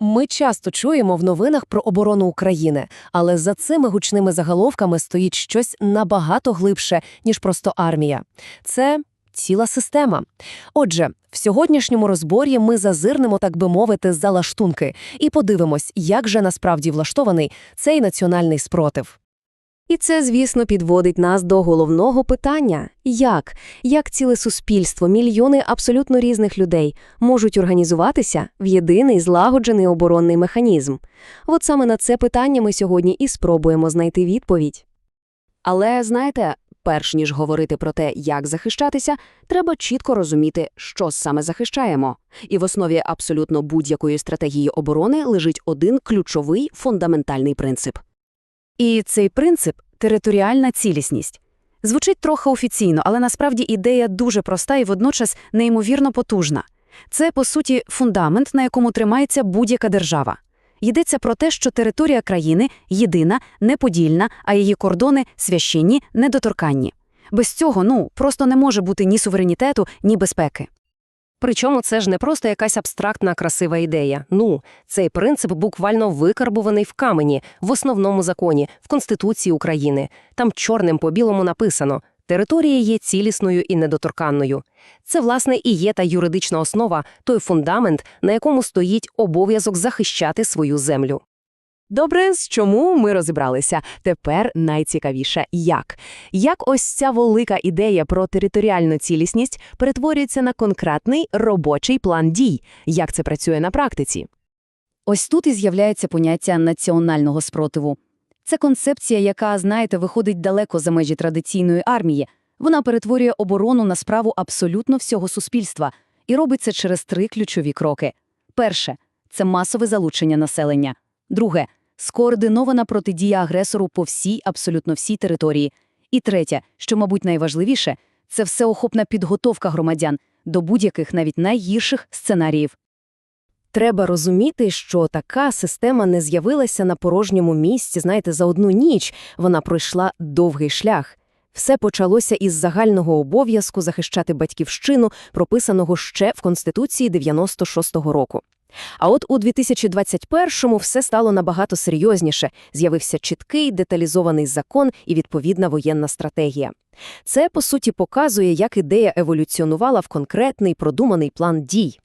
Ми часто чуємо в новинах про оборону України, але за цими гучними заголовками стоїть щось набагато глибше, ніж просто армія. Це ціла система. Отже, в сьогоднішньому розборі ми зазирнемо, так би мовити, за лаштунки і подивимось, як же насправді влаштований цей національний спротив. І це, звісно, підводить нас до головного питання – як? Як ціле суспільство, мільйони абсолютно різних людей можуть організуватися в єдиний злагоджений оборонний механізм? От саме на це питання ми сьогодні і спробуємо знайти відповідь. Але, знаєте, перш ніж говорити про те, як захищатися, треба чітко розуміти, що саме захищаємо. І в основі абсолютно будь-якої стратегії оборони лежить один ключовий фундаментальний принцип. І цей принцип територіальна цілісність. Звучить трохи офіційно, але насправді ідея дуже проста і водночас неймовірно потужна. Це, по суті, фундамент, на якому тримається будь-яка держава. Йдеться про те, що територія країни єдина, неподільна, а її кордони священні, недоторканні. Без цього, ну, просто не може бути ні суверенітету, ні безпеки. Причому це ж не просто якась абстрактна красива ідея. Ну, цей принцип буквально викарбуваний в камені, в основному законі, в Конституції України. Там чорним по білому написано «Територія є цілісною і недоторканною». Це, власне, і є та юридична основа, той фундамент, на якому стоїть обов'язок захищати свою землю. Добре, з чому ми розібралися. Тепер найцікавіше – як. Як ось ця велика ідея про територіальну цілісність перетворюється на конкретний робочий план дій? Як це працює на практиці? Ось тут і з'являється поняття національного спротиву. Це концепція, яка, знаєте, виходить далеко за межі традиційної армії. Вона перетворює оборону на справу абсолютно всього суспільства і робить це через три ключові кроки. Перше – це масове залучення населення. Друге – скоординована протидія агресору по всій, абсолютно всій території. І третє, що, мабуть, найважливіше, це всеохопна підготовка громадян до будь-яких навіть найгірших сценаріїв. Треба розуміти, що така система не з'явилася на порожньому місці, знаєте, за одну ніч. Вона пройшла довгий шлях. Все почалося із загального обов'язку захищати батьківщину, прописаного ще в Конституції 96-го року. А от у 2021-му все стало набагато серйозніше. З'явився чіткий, деталізований закон і відповідна воєнна стратегія. Це, по суті, показує, як ідея еволюціонувала в конкретний продуманий план дій.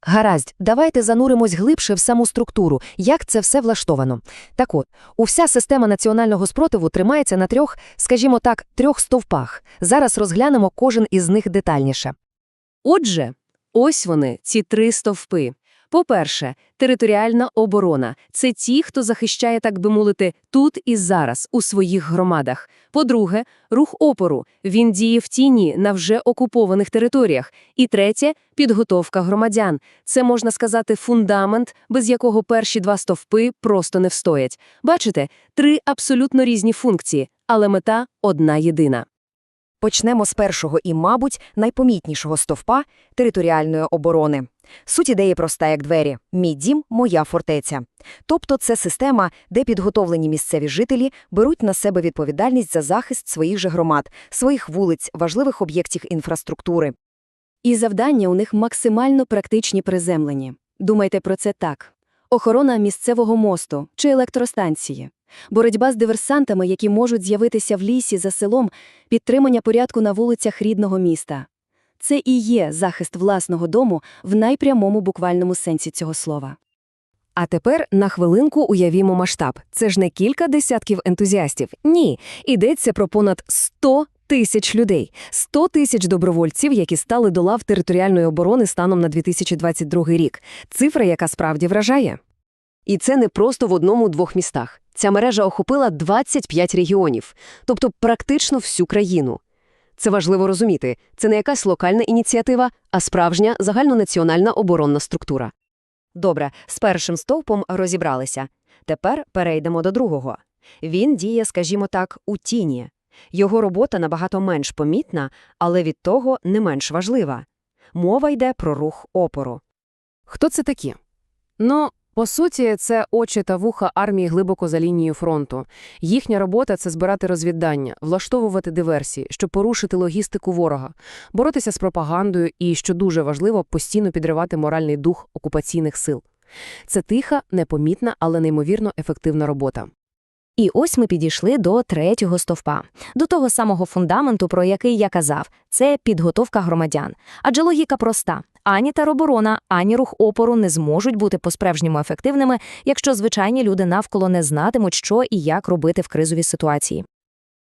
Гаразд, давайте зануримось глибше в саму структуру, як це все влаштовано. Так от, уся система національного спротиву тримається на трьох, скажімо так, трьох стовпах. Зараз розглянемо кожен із них детальніше. Отже, ось вони, ці три стовпи. По-перше, територіальна оборона – це ті, хто захищає, так би мовити, тут і зараз, у своїх громадах. По-друге, рух опору – він діє в тіні на вже окупованих територіях. І третє – підготовка громадян. Це, можна сказати, фундамент, без якого перші два стовпи просто не встоять. Бачите, три абсолютно різні функції, але мета одна єдина. Почнемо з першого і, мабуть, найпомітнішого стовпа – територіальної оборони. Суть ідеї проста, як двері. Мій дім – моя фортеця. Тобто це система, де підготовлені місцеві жителі беруть на себе відповідальність за захист своїх же громад, своїх вулиць, важливих об'єктів інфраструктури. І завдання у них максимально практичні приземлені. Думайте про це так. Охорона місцевого мосту чи електростанції, боротьба з диверсантами, які можуть з'явитися в лісі за селом, підтримання порядку на вулицях рідного міста. Це і є захист власного дому в найпрямому буквальному сенсі цього слова. А тепер на хвилинку уявімо масштаб. Це ж не кілька десятків ентузіастів. Ні, йдеться про понад 100 тисяч людей, 100 тисяч добровольців, які стали до лав територіальної оборони станом на 2022 рік. Цифра, яка справді вражає. І це не просто в одному-двох містах. Ця мережа охопила 25 регіонів, тобто практично всю країну. Це важливо розуміти. Це не якась локальна ініціатива, а справжня загальнонаціональна оборонна структура. Добре, з першим стовпом розібралися. Тепер перейдемо до другого. Він діє, скажімо так, у тіні. Його робота набагато менш помітна, але від того не менш важлива. Мова йде про рух опору. Хто це такі? Ну, по суті, це очі та вуха армії глибоко за лінією фронту. Їхня робота це збирати розвіддання, влаштовувати диверсії, щоб порушити логістику ворога, боротися з пропагандою і, що дуже важливо, постійно підривати моральний дух окупаційних сил. Це тиха, непомітна, але неймовірно ефективна робота. І ось ми підійшли до третього стовпа, до того самого фундаменту, про який я казав, це підготовка громадян. Адже логіка проста. Ані тероборона, ані рух опору не зможуть бути по-справжньому ефективними, якщо звичайні люди навколо не знатимуть, що і як робити в кризовій ситуації.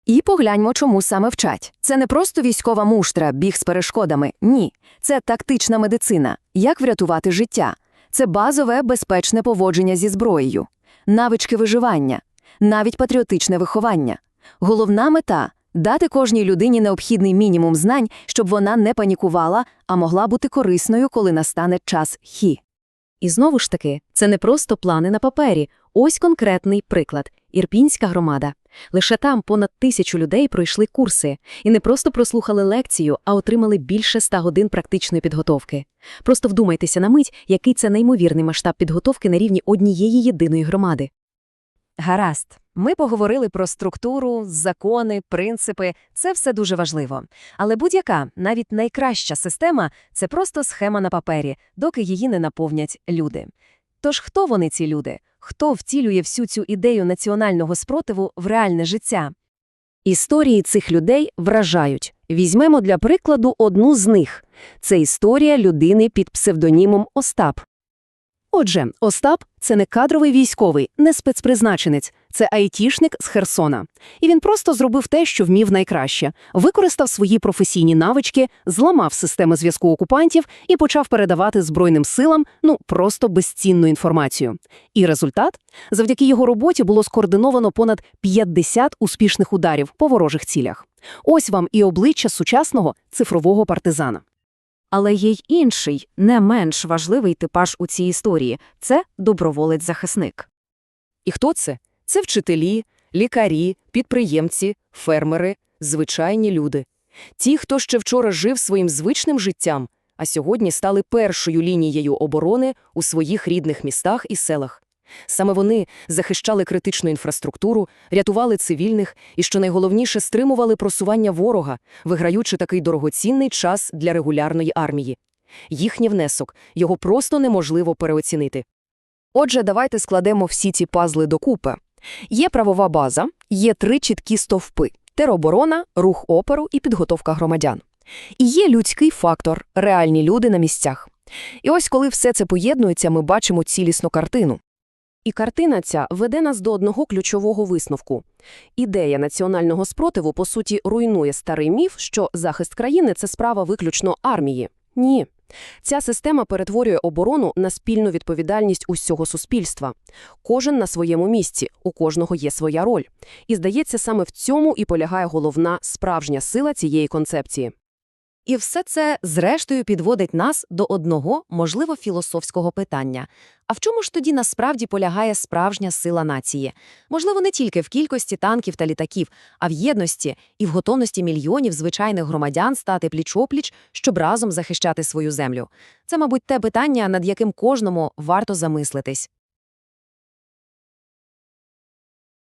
І погляньмо, чому саме вчать. Це не просто військова муштра, біг з перешкодами. Ні. Це тактична медицина. Як врятувати життя. Це базове безпечне поводження зі зброєю, навички виживання, навіть патріотичне виховання. Головна мета дати кожній людині необхідний мінімум знань, щоб вона не панікувала, а могла бути корисною, коли настане час хі. І знову ж таки, це не просто плани на папері. Ось конкретний приклад – Ірпінська громада. Лише там понад тисячу людей пройшли курси і не просто прослухали лекцію, а отримали більше ста годин практичної підготовки. Просто вдумайтеся на мить, який це неймовірний масштаб підготовки на рівні однієї єдиної громади. Гаразд. Ми поговорили про структуру, закони, принципи. Це все дуже важливо. Але будь-яка, навіть найкраща система – це просто схема на папері, доки її не наповнять люди. Тож хто вони, ці люди? Хто втілює всю цю ідею національного спротиву в реальне життя? Історії цих людей вражають. Візьмемо для прикладу одну з них. Це історія людини під псевдонімом Остап. Отже, Остап – це не кадровий військовий, не спецпризначенець, це айтішник з Херсона. І він просто зробив те, що вмів найкраще. Використав свої професійні навички, зламав системи зв'язку окупантів і почав передавати Збройним силам, ну, просто безцінну інформацію. І результат? Завдяки його роботі було скоординовано понад 50 успішних ударів по ворожих цілях. Ось вам і обличчя сучасного цифрового партизана. Але є й інший, не менш важливий типаж у цій історії – це доброволець-захисник. І хто це? Це вчителі, лікарі, підприємці, фермери, звичайні люди. Ті, хто ще вчора жив своїм звичним життям, а сьогодні стали першою лінією оборони у своїх рідних містах і селах. Саме вони захищали критичну інфраструктуру, рятували цивільних і, що найголовніше, стримували просування ворога, виграючи такий дорогоцінний час для регулярної армії. Їхній внесок його просто неможливо переоцінити. Отже, давайте складемо всі ці пазли докупи. Є правова база, є три чіткі стовпи – тероборона, рух опору і підготовка громадян. І є людський фактор – реальні люди на місцях. І ось коли все це поєднується, ми бачимо цілісну картину. І картина ця веде нас до одного ключового висновку. Ідея національного спротиву, по суті, руйнує старий міф, що захист країни – це справа виключно армії. Ні. Ця система перетворює оборону на спільну відповідальність усього суспільства. Кожен на своєму місці, у кожного є своя роль. І, здається, саме в цьому і полягає головна справжня сила цієї концепції. І все це, зрештою, підводить нас до одного, можливо, філософського питання. А в чому ж тоді насправді полягає справжня сила нації? Можливо, не тільки в кількості танків та літаків, а в єдності і в готовності мільйонів звичайних громадян стати пліч-опліч, щоб разом захищати свою землю. Це, мабуть, те питання, над яким кожному варто замислитись.